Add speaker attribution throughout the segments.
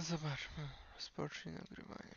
Speaker 1: Zobaczmy. Rozpocznij nagrywanie.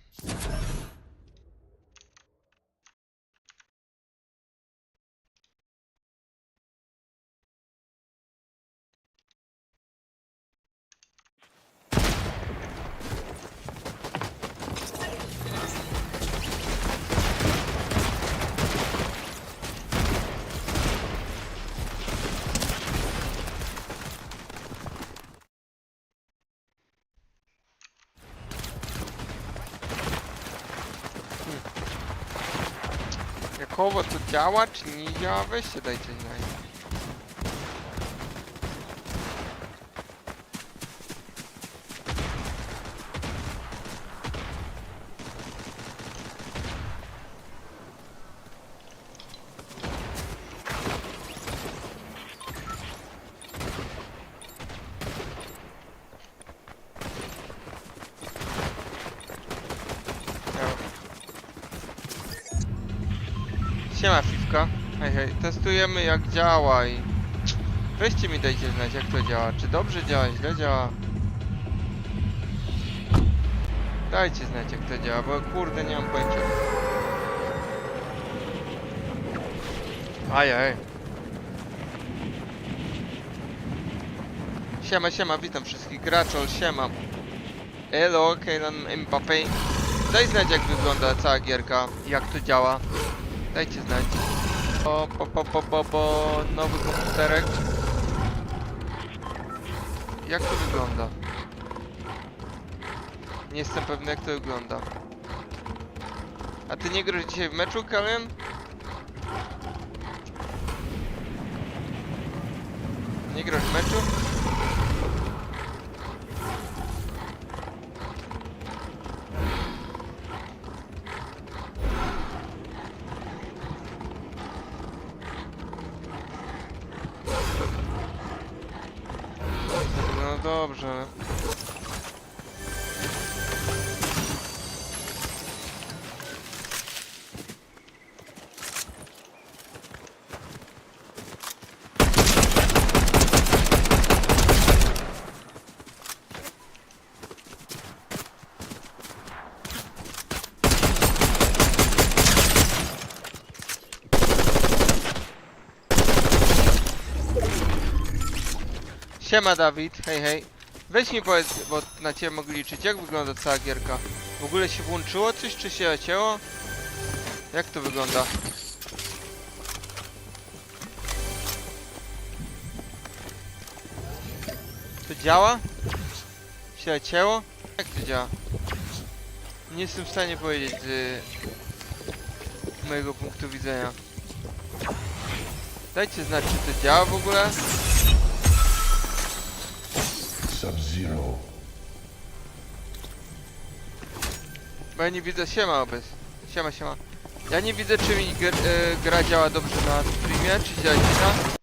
Speaker 1: Jakowo to działa, czy nie działa? Weźcie dajcie znać. Działa. Siema Fifka. Hej hej, testujemy jak działa i... Weźcie mi dajcie znać jak to działa. Czy dobrze działa, źle działa? Dajcie znać jak to działa, bo kurde nie mam pojęcia. Ajaj. Siema, siema, witam wszystkich graczol, siema. Elo, Kylian Mbappé. Daj znać jak wygląda cała gierka, jak to działa. Dajcie znać. O, po, po, po, po, po, nowy komputerek. Jak to wygląda? Nie jestem pewny jak to wygląda. A ty nie grasz dzisiaj w meczu, Kalian? Nie grasz w meczu? Dobrze. Siema Dawid, hej hej. Weź mi powiedz, bo na ciebie mogę liczyć, jak wygląda cała gierka? W ogóle się włączyło coś, czy się cięło? Jak to wygląda? To działa? Się cięło? Jak to działa? Nie jestem w stanie powiedzieć z mojego punktu widzenia. Dajcie znać, czy to działa w ogóle.
Speaker 2: Sub-Zero.
Speaker 1: Bo ja nie widzę, siema obec. Siema, siema. Ja nie widzę czy mi gr, e, gra działa dobrze na streamie, czy działa źle.